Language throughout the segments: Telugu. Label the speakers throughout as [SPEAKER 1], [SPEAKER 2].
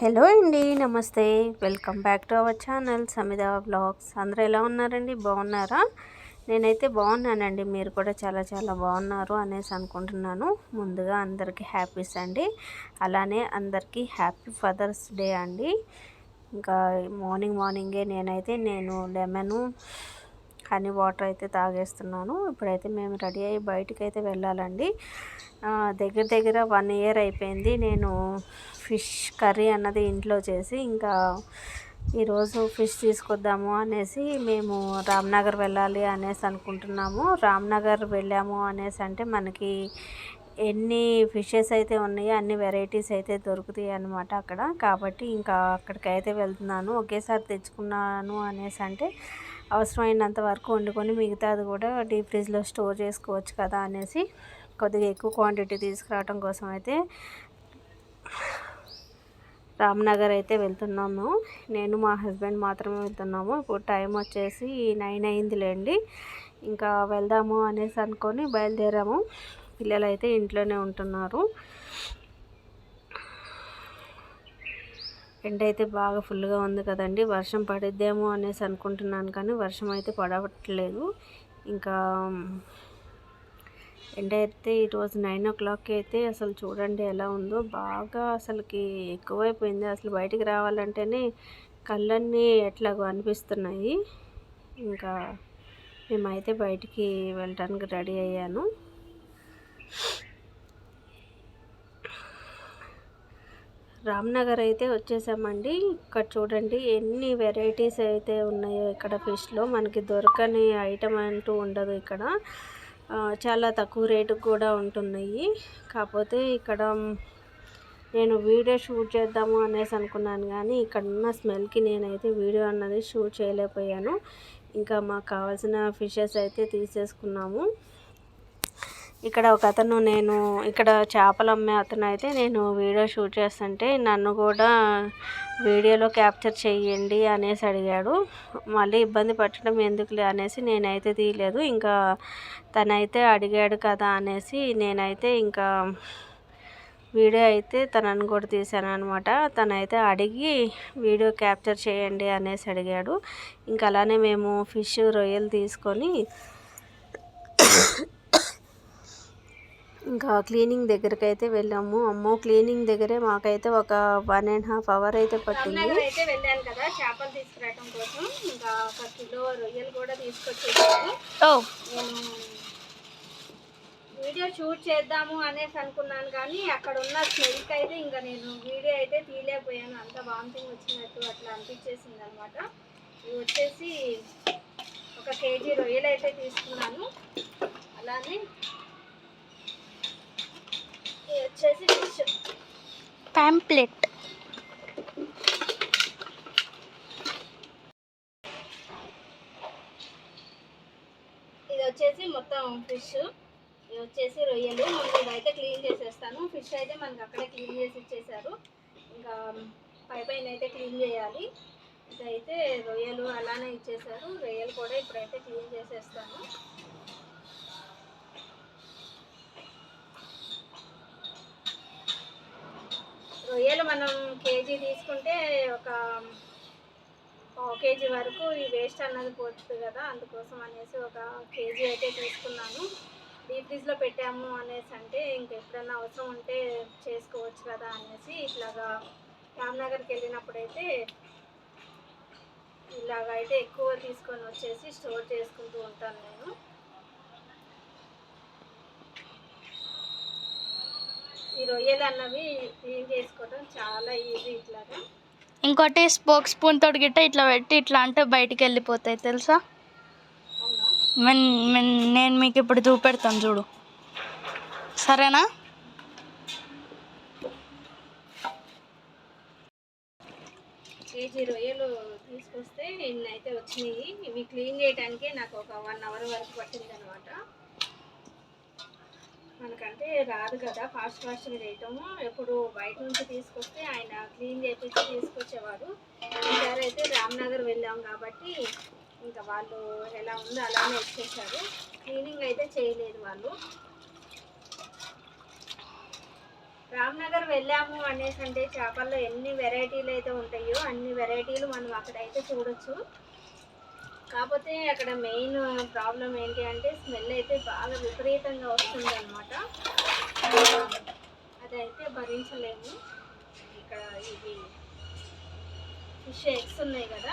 [SPEAKER 1] హలో అండి నమస్తే. Welcome back to our channel Samitha blogs. అందరూ ఎలా ఉన్నారండి? బాగున్నారా? నేనైతే బాగున్నానండి. మీరు కూడా చాలా చాలా బాగున్నారు అనేసి అనుకుంటున్నాను. ముందుగా అందరికీ హ్యాపీస్ అండి అలానే అందరికీ హ్యాపీ ఫాదర్స్ డే అండి. ఇంకా మార్నింగ్ మార్నింగే నేనైతే నేను లెమను హనీ వాటర్ అయితే తాగేస్తున్నాను. ఇప్పుడైతే మేము రెడీ అయ్యి బయటకు అయితే వెళ్ళాలండి దగ్గర దగ్గర వన్ ఇయర్ అయిపోయింది. నేను ఫిష్ కర్రీ అన్నది ఇంట్లో చేసి ఇంకా ఈరోజు ఫిష్ తీసుకొద్దాము అనేసి మేము రామ్నగర్ వెళ్ళాలి అనేసి అనుకుంటున్నాము. రామ్నగర్ వెళ్ళాము అనేసి అంటే మనకి ఎన్ని ఫిషెస్ అయితే ఉన్నాయో అన్ని వెరైటీస్ అయితే దొరుకుతాయి అన్నమాట అక్కడ. కాబట్టి ఇంకా అక్కడికైతే వెళ్తున్నాను. ఒకేసారి తెచ్చుకున్నాను అనేసి అంటే అవసరమైనంత వరకు వండుకొని మిగతాది కూడా డీప్ ఫ్రిడ్జ్లో స్టోర్ చేసుకోవచ్చు కదా అనేసి కొద్దిగా ఎక్కువ క్వాంటిటీ తీసుకురావడం కోసం అయితే రామ్నగర్ అయితే వెళ్తున్నాము. నేను మా హస్బెండ్ మాత్రమే వెళ్తున్నాము. ఇప్పుడు టైం వచ్చేసి నైన్ అయిందిలేండి. ఇంకా వెళ్దాము అనేసి అనుకొని బయలుదేరాము. పిల్లలు అయితే ఇంట్లోనే ఉంటున్నారు. ఎండ అయితే బాగా ఫుల్గా ఉంది కదండి. వర్షం పడిద్దేమో అనేసి అనుకుంటున్నాను కానీ వర్షం అయితే పడవట్లేదు. ఇంకా ఎండ అయితే ఈరోజు నైన్ ఓ క్లాక్కి అయితే అసలు చూడండి ఎలా ఉందో. బాగా అసలుకి ఎక్కువైపోయింది. అసలు బయటికి రావాలంటేనే కళ్ళన్నీ ఎట్లాగో అనిపిస్తున్నాయి. ఇంకా మేమైతే బయటికి వెళ్ళటానికి రెడీ అయ్యాను. రామ్నగర్ అయితే వచ్చేసామండి. ఇక్కడ చూడండి ఎన్ని వెరైటీస్ అయితే ఉన్నాయో ఇక్కడ ఫిష్లో. మనకి దొరకని ఐటమ్ అంటూ ఉండదు ఇక్కడ. చాలా తక్కువ రేటుకు కూడా ఉంటున్నాయి. కాకపోతే ఇక్కడ నేను వీడియో షూట్ చేద్దాము అనేసి అనుకున్నాను కానీ ఇక్కడ ఉన్న స్మెల్కి నేనైతే వీడియో అన్నది షూట్ చేయలేకపోయాను. ఇంకా మాకు కావాల్సిన ఫిషెస్ అయితే తీసేసుకున్నాము. ఇక్కడ ఒక అతను నేను ఇక్కడ చేపలు అమ్మే అతను అయితే నేను వీడియో షూట్ చేస్తుంటే నన్ను కూడా వీడియోలో క్యాప్చర్ చేయండి అనేసి అడిగాడు. మళ్ళీ ఇబ్బంది పెట్టడం ఎందుకులే అనేసి నేనైతే తీయలేదు. ఇంకా తనైతే అడిగాడు కదా అనేసి నేనైతే ఇంకా వీడియో అయితే తనను కూడా తీశాను అనమాట తనైతే అడిగి వీడియో క్యాప్చర్ చేయండి అనేసి అడిగాడు. ఇంకా అలానే మేము ఫిష్ రొయ్యలు తీసుకొని ఇంకా క్లీనింగ్ దగ్గరికి అయితే వెళ్ళాము. అమ్మో క్లీనింగ్ దగ్గరే మాకైతే ఒక వన్ అండ్ హాఫ్ అవర్ అయితే పట్టింది. అయితే వెళ్ళాను కదా చేపలు తీసుకురావడం కోసం. ఇంకా ఒక కిలో రొయ్యలు కూడా తీసుకొచ్చేసాను వీడియో షూట్ చేద్దాము అనేసి అనుకున్నాను కానీ అక్కడ ఉన్న స్మెల్కి అయితే ఇంకా నేను వీడియో అయితే తీయలేకపోయాను. అంత వామిటింగ్ వచ్చినట్టు అట్లా అనిపించేసింది అనమాట ఇవి వచ్చేసి ఒక కేజీ రొయ్యలు అయితే తీసుకున్నాను. అలానే వచ్చేసి ఇది వచ్చేసి మొత్తం ఫిష్. ఇది వచ్చేసి రొయ్యలు. ముందు ఇదైతే క్లీన్ చేసేస్తాను. ఫిష్ అయితే మనకి అక్కడే క్లీన్ చేసి ఇచ్చేసారు ఇంకా పై పైన అయితే క్లీన్ చేయాలి. ఇదైతే రొయ్యలు అలానే ఇచ్చేసారు రొయ్యలు కూడా ఇప్పుడైతే క్లీన్ చేసేస్తాను. రొయ్యలు మనం కేజీ తీసుకుంటే ఒక పావు కేజీ వరకు ఈ వేస్ట్ అన్నది పోతుంది కదా అందుకోసం అనేసి ఒక కేజీ అయితే తీసుకున్నాను. డీప్ ఫ్రిడ్జ్లో పెట్టాము అనేసి అంటే ఇంకెప్పుడన్నా అవసరం ఉంటే చేసుకోవచ్చు కదా అనేసి ఇట్లాగా రామ్నగర్కి వెళ్ళినప్పుడైతే ఇలాగైతే ఎక్కువ తీసుకొని వచ్చేసి స్టోర్ చేసుకుంటూ ఉంటాను నేను. ఈ రొయ్యలు అన్నవి క్లీన్ చేసుకోవడం చాలా ఈజీ ఇట్లాగా.
[SPEAKER 2] ఇంకోటి స్పోక్ స్పూన్ తోటి గిట్ట ఇట్లా పెట్టి ఇట్లా అంటే బయటికి వెళ్ళిపోతాయి తెలుసా? నేను మీకు ఇప్పుడు చూపెడతాను చూడు. సరేనా?
[SPEAKER 1] కేజీ రొయ్యలు తీసుకొస్తే ఇన్ని అయితే వచ్చినాయి. ఇవి క్లీన్ చేయడానికి నాకు ఒక వన్ అవర్ వరకు పట్టింది అనమాట మనకంటే రాదు కదా ఫాస్ట్ ఫాస్ట్గా చేయటము ఎప్పుడు బయట నుంచి తీసుకొస్తే ఆయన క్లీన్ చేపించి తీసుకొచ్చేవారు. ఈసారి అయితే రామ్నగర్ వెళ్ళాం కాబట్టి ఇంకా వాళ్ళు ఎలా ఉందో అలానే ఇచ్చేసారు క్లీనింగ్ అయితే చేయలేదు వాళ్ళు.
[SPEAKER 2] రామ్నగర్ వెళ్ళాము అనేసి అంటే చేపల్లో ఎన్ని వెరైటీలు అయితే ఉంటాయో అన్ని వెరైటీలు మనం అక్కడైతే చూడొచ్చు. కాకపోతే అక్కడ మెయిన్ ప్రాబ్లం ఏంటి అంటే స్మెల్ అయితే బాగా విపరీతంగా వస్తుంది అనమాట అదైతే భరించలేము. ఇక్కడ ఇవి ఫిష్ ఎగ్స్ ఉన్నాయి కదా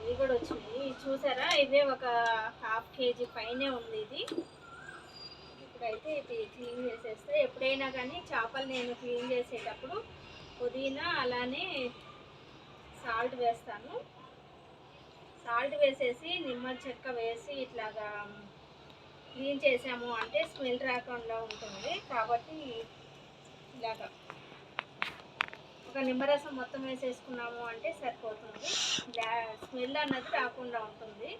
[SPEAKER 2] ఇవి కూడా వచ్చినాయి. చూసారా? ఇవే ఒక హాఫ్ కేజీ పైనే ఉంది ఇది. ఇప్పుడైతే ఇది క్లీన్ చేసేస్తే ఎప్పుడైనా కానీ చేపలు నేను క్లీన్ చేసేటప్పుడు పుదీనా అలానే సాల్ట్ వేస్తాను. సాల్ట్ వేసేసి నిమ్మ చెక్క వేసి ఇట్లాగా క్లీన్ చేసాము అంటే స్మెల్ రాకుండా ఉంటుంది. కాబట్టి ఇలాగా ఒక నిమ్మరసం మొత్తం వేసేసుకున్నాము అంటే సరిపోతుంది. స్మెల్ అన్నది రాకుండా ఉంటుంది.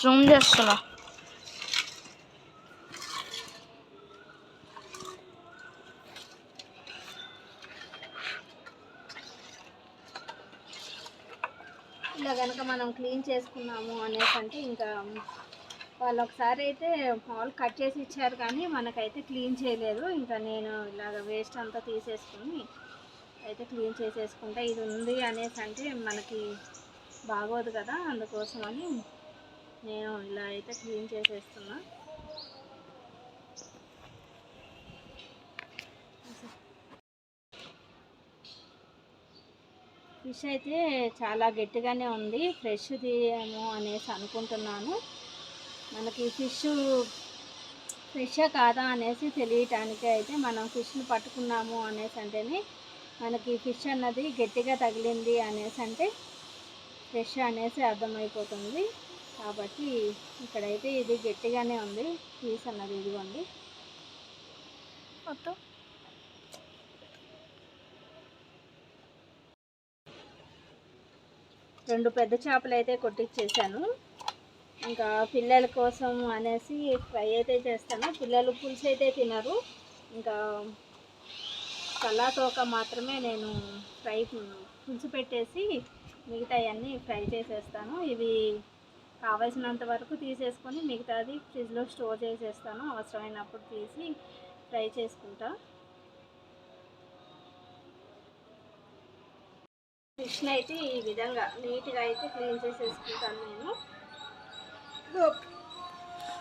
[SPEAKER 3] జూమ్ చేస్తున్నా.
[SPEAKER 2] ఇలా కనుక మనం క్లీన్ చేసుకున్నాము అనేసి అంటే ఇంకా వాళ్ళు ఒకసారి అయితే పాలు కట్ చేసి ఇచ్చారు కానీ మనకైతే క్లీన్ చేయలేదు. ఇంకా నేను ఇలాగ వేస్ట్ అంతా తీసేసుకుని అయితే క్లీన్ చేసేసుకుంటా. ఇది ఉంది అనేసి అంటే మనకి బాగోదు కదా అందుకోసమని నేను ఇలా అయితే క్లీన్ చేసేస్తున్నా. ఫిష్ అయితే చాలా గట్టిగానే ఉంది ఫ్రెష్ది ఏమో అనేసి అనుకుంటున్నాను. మనకి ఫిష్ ఫ్రెష్ కాదా అనేసి తెలియటానికి అయితే మనం ఫిష్ని పట్టుకున్నాము అనేసి అంటేనే మనకి ఫిష్ అన్నది గట్టిగా తగిలింది అనేసి అంటే ఫ్రెష్ అనేసి అర్థమైపోతుంది. కాబట్టి ఇక్కడైతే ఇది గట్టిగానే ఉంది. పీస్ అన్నది ఇదిగోండి.
[SPEAKER 3] మొత్తం?
[SPEAKER 2] రెండు పెద్ద చేపలు అయితే కొట్టించేసాను ఇంకా పిల్లల కోసం అనేసి ఫ్రై అయితే చేస్తాను. పిల్లలు పులుసు అయితే తినరు. ఇంకా తోక మాత్రమే నేను ఫ్రై పులుసు పెట్టేసి మిగతా అన్నీ ఫ్రై చేసేస్తాను. ఇవి కావలసినంత వరకు తీసేసుకొని మిగతాది ఫ్రిడ్జ్లో స్టోర్ చేసేస్తాను. అవసరమైనప్పుడు తీసి ఫ్రై చేసుకుంటా. ఫిష్ని అయితే ఈ విధంగా నీట్గా అయితే క్లీన్ చేసేసుకుంటాను నేను.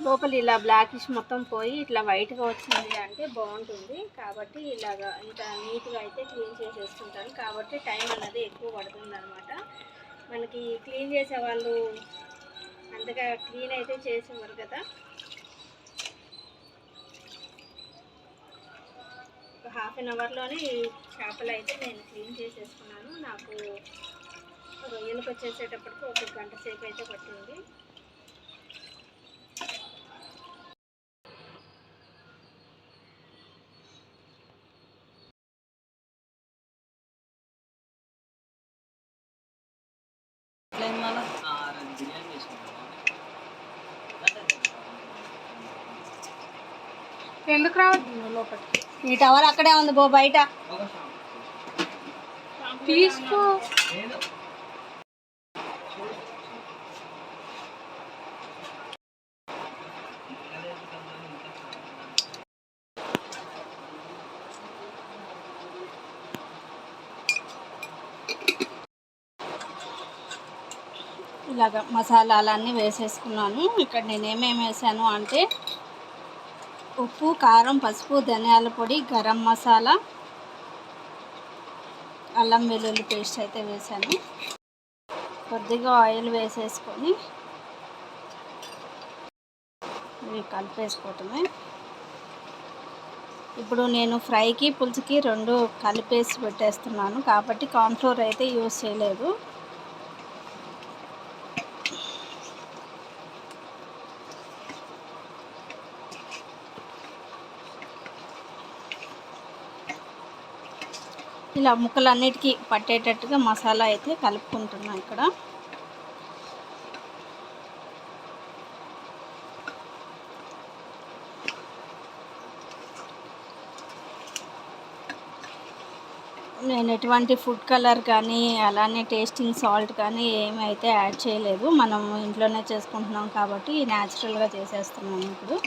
[SPEAKER 2] లోపల ఇలా బ్లాకిష్ మొత్తం పోయి ఇట్లా వైట్గా వచ్చింది అంటే బాగుంటుంది. కాబట్టి ఇలాగా ఇంకా నీట్గా అయితే క్లీన్ చేసేసుకుంటాను. కాబట్టి టైం అన్నది ఎక్కువ పడుతుంది మనకి క్లీన్ చేసే వాళ్ళు అంతగా క్లీన్ అయితే చేసేవారు కదా. ఒక హాఫ్ అన్ అవర్లోనే ఈ చేపలు అయితే నేను క్లీన్ చేసేసుకున్నాను. నాకు రొయ్యలకు వచ్చేసేటప్పటికి ఒక గంట సేపు అయితే పట్టింది.
[SPEAKER 3] ఈ టవర్ అక్కడే ఉంది బో బయట.
[SPEAKER 2] తీసుకో.
[SPEAKER 3] ఇలాగ మసాలాలన్నీ వేసేసుకున్నాను. ఇక్కడ నేను ఏమేమి వేసాను అంటే ఉప్పు కారం పసుపు ధనియాల పొడి గరం మసాలా అల్లం వెల్లుల్లి పేస్ట్ అయితే వేసాను. కొద్దిగా ఆయిల్ వేసేసుకొని ఇవి కలిపేసుకోవటమే. ఇప్పుడు నేను ఫ్రైకి పులుసుకి రెండు కలిపేసి పెట్టేస్తున్నాను. కాబట్టి కార్న్ఫ్లోర్ అయితే యూజ్ చేయలేదు. ఇలా ముక్కలన్నిటికీ పట్టేటట్టుగా మసాలా అయితే కలుపుకుంటున్నాను ఇక్కడ.
[SPEAKER 2] నేను ఎటువంటి ఫుడ్ కలర్ కానీ అలానే టేస్టింగ్ సాల్ట్ కానీ ఏమైతే యాడ్ చేయలేదు. మనం ఇంట్లోనే చేసుకుంటున్నాం కాబట్టి న్యాచురల్గా చేసేస్తున్నాం ఇప్పుడు.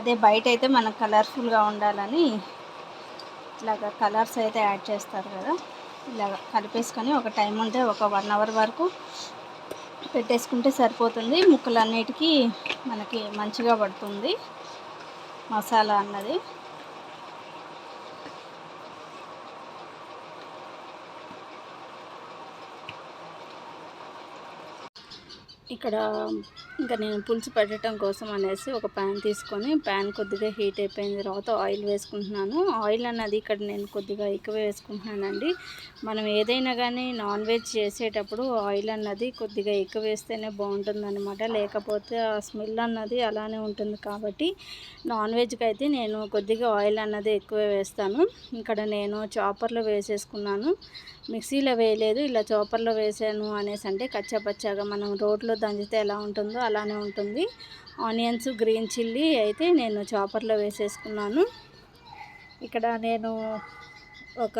[SPEAKER 2] అదే బయట అయితే మనకు కలర్ఫుల్గా ఉండాలని ఇలాగ కలర్స్ అయితే యాడ్ చేస్తారు కదా ఇలాగ కలిపేసుకొని ఒక టైం ఉంటే ఒక వన్ అవర్ వరకు పెట్టేసుకుంటే సరిపోతుంది. ముక్కలన్నిటికీ మనకి మంచిగా పడుతుంది మసాలా అన్నది. ఇక్కడ ఇంకా నేను పులుసు పెట్టడం కోసం అనేసి ఒక ప్యాన్ తీసుకొని ప్యాన్ కొద్దిగా హీట్ అయిపోయిన తర్వాత ఆయిల్ వేసుకుంటున్నాను. ఆయిల్ అన్నది ఇక్కడ నేను కొద్దిగా ఎక్కువ వేసుకుంటున్నానండి. మనం ఏదైనా కానీ నాన్ వెజ్ చేసేటప్పుడు ఆయిల్ అన్నది కొద్దిగా ఎక్కువ వేస్తేనే బాగుంటుందనమాట లేకపోతే ఆ స్మెల్ అన్నది అలానే ఉంటుంది కాబట్టి నాన్ వెజ్కి అయితే నేను కొద్దిగా ఆయిల్ అన్నది ఎక్కువ వేస్తాను. ఇక్కడ నేను చాపర్లో వేసేసుకున్నాను. మిక్సీలో వేయలేదు ఇలా చాపర్లో వేసాను అనేసి అంటే కచ్చాపచ్చాగా మనం రోడ్లో దంచితే ఎలా ఉంటుందో అలానే ఉంటుంది. ఆనియన్స్ గ్రీన్ చిల్లీ అయితే నేను చాపర్లో వేసేసుకున్నాను. ఇక్కడ నేను ఒక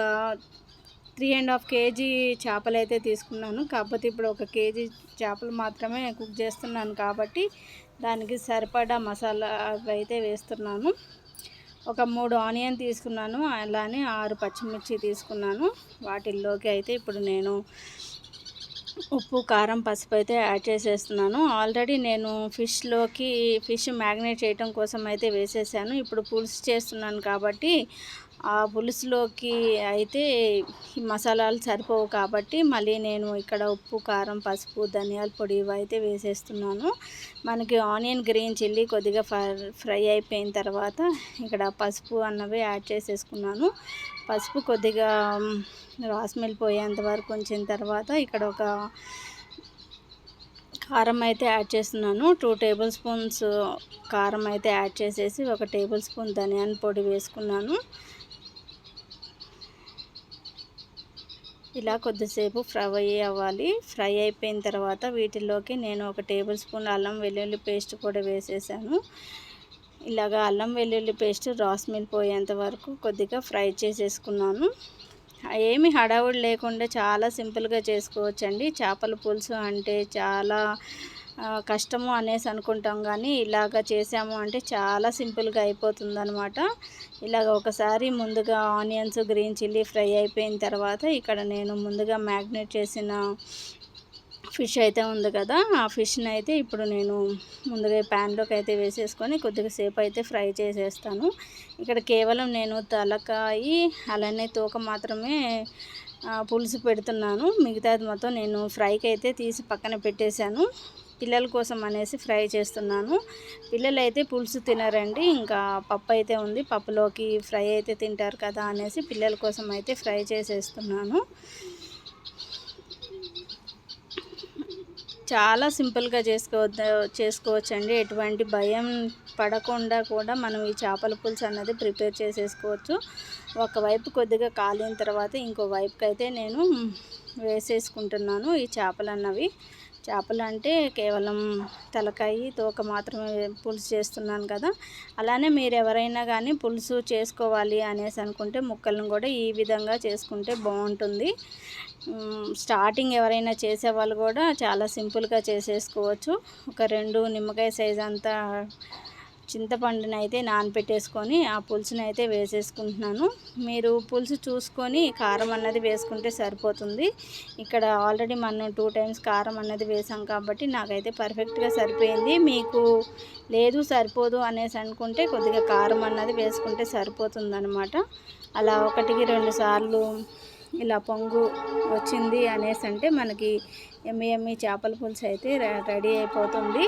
[SPEAKER 2] త్రీ అండ్ హాఫ్ కేజీ చేపలు అయితే తీసుకున్నాను. కాకపోతే ఇప్పుడు ఒక కేజీ చేపలు మాత్రమే కుక్ చేస్తున్నాను కాబట్టి దానికి సరిపడా మసాలా అవి అయితే వేస్తున్నాను. ఒక మూడు ఆనియన్ తీసుకున్నాను అలానే ఆరు పచ్చిమిర్చి తీసుకున్నాను. వాటిల్లోకి అయితే ఇప్పుడు నేను ఉప్పు కారం పసుపు అయితే యాడ్ చేసేస్తున్నాను. ఆల్రెడీ నేను ఫిష్లోకి ఫిష్ మ్యాగ్నేట్ చేయడం కోసం అయితే వేసేసాను. ఇప్పుడు పులుసు చేస్తున్నాను కాబట్టి ఆ పులుసులోకి అయితే ఈ మసాలాలు సరిపోవు కాబట్టి మళ్ళీ నేను ఇక్కడ ఉప్పు కారం పసుపు ధనియాల పొడి ఇవి అయితే వేసేస్తున్నాను. మనకి ఆనియన్ గ్రీన్ చిల్లీ కొద్దిగా ఫ్రై అయిపోయిన తర్వాత ఇక్కడ పసుపు అన్నవి యాడ్ చేసేసుకున్నాను. పసుపు కొద్దిగా రాస్మెల్ పోయేంత వరకు ఉంచిన తర్వాత ఇక్కడ ఒక కారం అయితే యాడ్ చేస్తున్నాను. టూ టేబుల్ స్పూన్స్ కారం అయితే యాడ్ చేసేసి ఒక టేబుల్ స్పూన్ ధనియాల పొడి వేసుకున్నాను. ఇలా కొద్దిసేపు ఫ్రై అవ్వాలి ఫ్రై అయిపోయిన తర్వాత వీటిలోకి నేను ఒక టేబుల్ స్పూన్ అల్లం వెల్లుల్లి పేస్ట్ కూడా వేసేసాను. ఇలాగా అల్లం వెల్లుల్లి పేస్ట్ రాస్ మిల్ పోయేంత వరకు కొద్దిగా ఫ్రై చేసేసుకున్నాను. ఏమి హడావుడి లేకుండా చాలా సింపుల్గా చేసుకోవచ్చండి. చేపల పులుసు అంటే చాలా కష్టము అనేసి అనుకుంటాం కానీ ఇలాగ చేసాము అంటే చాలా సింపుల్గా అయిపోతుంది అనమాట ఇలాగ ఒకసారి ముందుగా ఆనియన్స్ గ్రీన్ చిల్లీ ఫ్రై అయిపోయిన తర్వాత ఇక్కడ నేను ముందుగా మ్యాగ్నేట్ చేసిన ఫిష్ అయితే ఉంది కదా ఆ ఫిష్ని అయితే ఇప్పుడు నేను ముందుగా ప్యాన్లోకి అయితే వేసేసుకొని కొద్దిగా సేపు అయితే ఫ్రై చేసేస్తాను. ఇక్కడ కేవలం నేను తలకాయి అలానే తోక మాత్రమే పులుసు పెడుతున్నాను. మిగతాది మొత్తం నేను ఫ్రైకి అయితే తీసి పక్కన పెట్టేశాను. పిల్లల కోసం అనేసి ఫ్రై చేస్తున్నాను. పిల్లలు అయితే పులుసు తినరండి. ఇంకా పప్పు అయితే ఉంది. పప్పులోకి ఫ్రై అయితే తింటారు కదా అనేసి పిల్లల కోసం అయితే ఫ్రై చేసేస్తున్నాను. చాలా సింపుల్గా చేసుకోవచ్చు చేసుకోవచ్చండి. ఎటువంటి భయం పడకుండా కూడా మనం ఈ చేపల పులుసు అన్నది ప్రిపేర్ చేసేసుకోవచ్చు. ఒకవైపు కొద్దిగా కాలిన తర్వాత ఇంకో వైపుకి అయితే నేను వేసేసుకుంటున్నాను ఈ చేపలు అన్నవి చేపలు అంటే కేవలం తలకాయి తోక మాత్రమే పులుసు చేస్తున్నాను కదా. అలానే మీరు ఎవరైనా కానీ పులుసు చేసుకోవాలి అనేసి అనుకుంటే ముక్కలను కూడా ఈ విధంగా చేసుకుంటే బాగుంటుంది. స్టార్టింగ్ ఎవరైనా చేసేవాళ్ళు కూడా చాలా సింపుల్గా చేసేసుకోవచ్చు. ఒక రెండు నిమ్మకాయ సైజ్ అంతా చింతపండుని అయితే నానపెట్టేసుకొని ఆ పులుసుని అయితే వేసేసుకుంటున్నాను. మీరు పులుసు చూసుకొని కారం అన్నది వేసుకుంటే సరిపోతుంది. ఇక్కడ ఆల్రెడీ మనం టూ టైమ్స్ కారం అన్నది వేసాం కాబట్టి నాకైతే పర్ఫెక్ట్గా సరిపోయింది. మీకు లేదు సరిపోదు అనేసి అనుకుంటే కొద్దిగా కారం అన్నది వేసుకుంటే సరిపోతుంది అనమాట అలా ఒకటికి రెండు సార్లు ఇలా పొంగు వచ్చింది అనేసి అంటే మనకి ఎమ్మి ఎమ్మి చేపల పులుసు అయితే రెడీ అయిపోతుంది.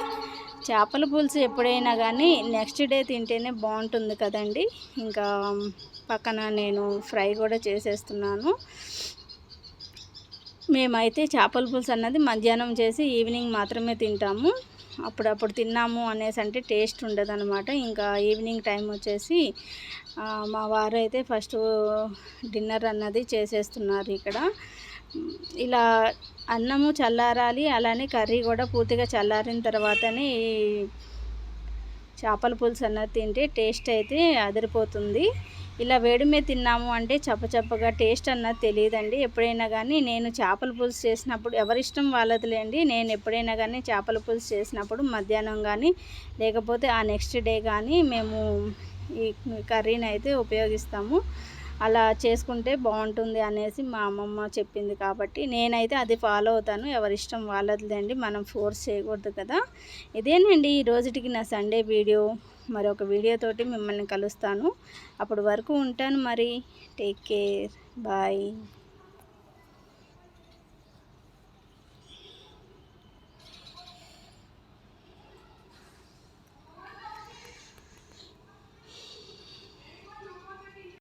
[SPEAKER 2] చేపల పులుసు ఎప్పుడైనా కానీ నెక్స్ట్ డే తింటేనే బాగుంటుంది కదండి. ఇంకా పక్కన నేను ఫ్రై కూడా చేసేస్తున్నాను. మేమైతే చేపల పులుసు అన్నది మధ్యాహ్నం చేసి ఈవినింగ్ మాత్రమే తింటాము. అప్పుడప్పుడు తిన్నాము అనేసి అంటే టేస్ట్ ఉండదు అనమాట ఇంకా ఈవినింగ్ టైం వచ్చేసి మా వారు అయితే ఫస్ట్ డిన్నర్ అన్నది చేసేస్తున్నారు ఇక్కడ. ఇలా అన్నము చల్లారాలి అలానే కర్రీ కూడా పూర్తిగా చల్లారిన తర్వాతనే చేపల పులుసు అన్నది తింటే టేస్ట్ అయితే అదిరిపోతుంది. ఇలా వేడిమే తిన్నాము అంటే చప్పచప్పగా టేస్ట్ అన్నది తెలియదండి. ఎప్పుడైనా కానీ నేను చేపల పులుసు చేసినప్పుడు ఎవరిష్టం వాళ్ళదిలేండి నేను ఎప్పుడైనా కానీ చేపల పులుసు చేసినప్పుడు మధ్యాహ్నం కానీ లేకపోతే ఆ నెక్స్ట్ డే కానీ మేము ఈ కర్రీని అయితే ఉపయోగిస్తాము. అలా చేసుకుంటే బాగుంటుంది అనేసి మా అమ్మమ్మ చెప్పింది కాబట్టి నేనైతే అది ఫాలో అవుతాను. ఎవరిష్టం వాళ్ళదిలేండి మనం ఫోర్స్ చేయకూడదు కదా. ఇదేనండి ఈ రోజుటికి నా సండే వీడియో. మరొక వీడియోతోటి మిమ్మల్ని కలుస్తాను. అప్పటి వరకు ఉంటాను మరి. Take care. బాయ్.